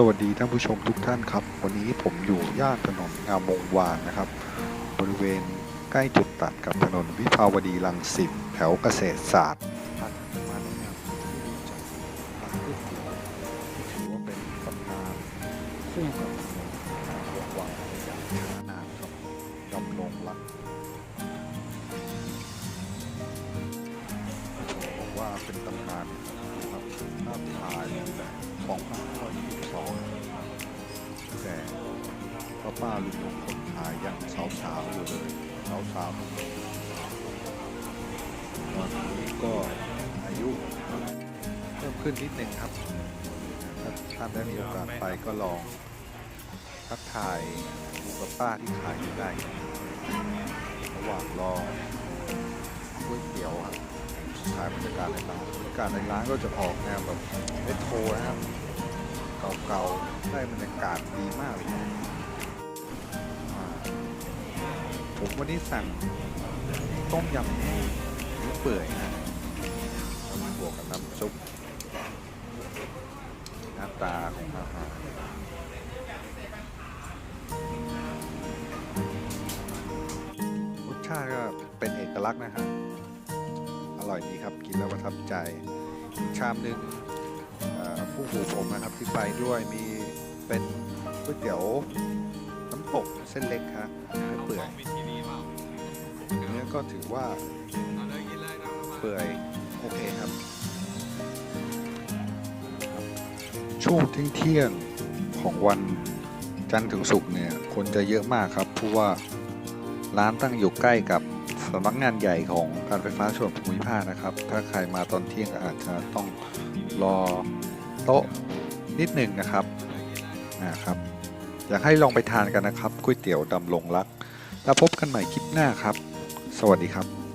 สวัสดีท่านผู้ชมทุกท่านครับ วันนี้ผมอยู่ย่านถนนงามวงวานนะครับ บริเวณใกล้จุดตัดกับถนนวิภาวดีรังสิตแถวเกษตรศาสตร์ผ่านมาแนะนำที่รู้จักร้านก๋วยเตี๋ยวที่ถือว่าเป็นตำนานคู่กับถนนงามวงวานอย่างช้านานครับดำรงรักบอกว่าเป็นตำนานครับภาพถ่ายของพระพ่อยี่สิบสอง แต่ป้าป้าลุงลุงคนขายยังสาวสาวๆอยู่เลยสาวสาวๆตอนนี้ก็อายุเพิ่มขึ้นนิดหนึ่งครับถ้าท่านได้มีโอกาสไปก็ลองทักทายลุงกับป้าที่ขายอยู่ได้ครับระหว่างรอก๋วยเตี๋ยวครับถ่ายบรรยากาศในร้านบรรยากาศในร้านก็จะออกแนวแบบเรโทรนะครับ เก่าๆ ได้บรรยากาศดีมากเลยผมวันนี้สั่งต้มยำเนื้เปื่อยนะบวกกับน้ำซุปหน้าตาของอาหารรสชาติก็เป็นเอกลักษณ์นะครับ อร่อยดีครับ กินแล้วประทับใจอีกชามหนึ่ง เอ่อผู้หูผมนะครับที่ไปด้วยมีเป็นก๋วยเตี๋ยวน้ำตกเส้นเล็กครับเนื้อเปื่อยเนื้อก็ถือว่าเปื่อยโอเคครับ ช่วงเที่ยงของวันจันทร์ถึงศุกร์เนี่ยคนจะเยอะมากครับเพราะว่าร้านตั้งอยู่ใกล้กับสำนักงานใหญ่ของการไฟฟ้าส่วนภูมิภาคนะครับ ถ้าใครมาตอนเที่ยงก็อาจจะต้องรอ โต๊ะนิดหนึ่งนะครับนะครับ อยากให้ลองไปทานกันนะครับก๋วยเตี๋ยวดำลงรัก แล้วพบกันใหม่คลิปหน้าครับ สวัสดีครับ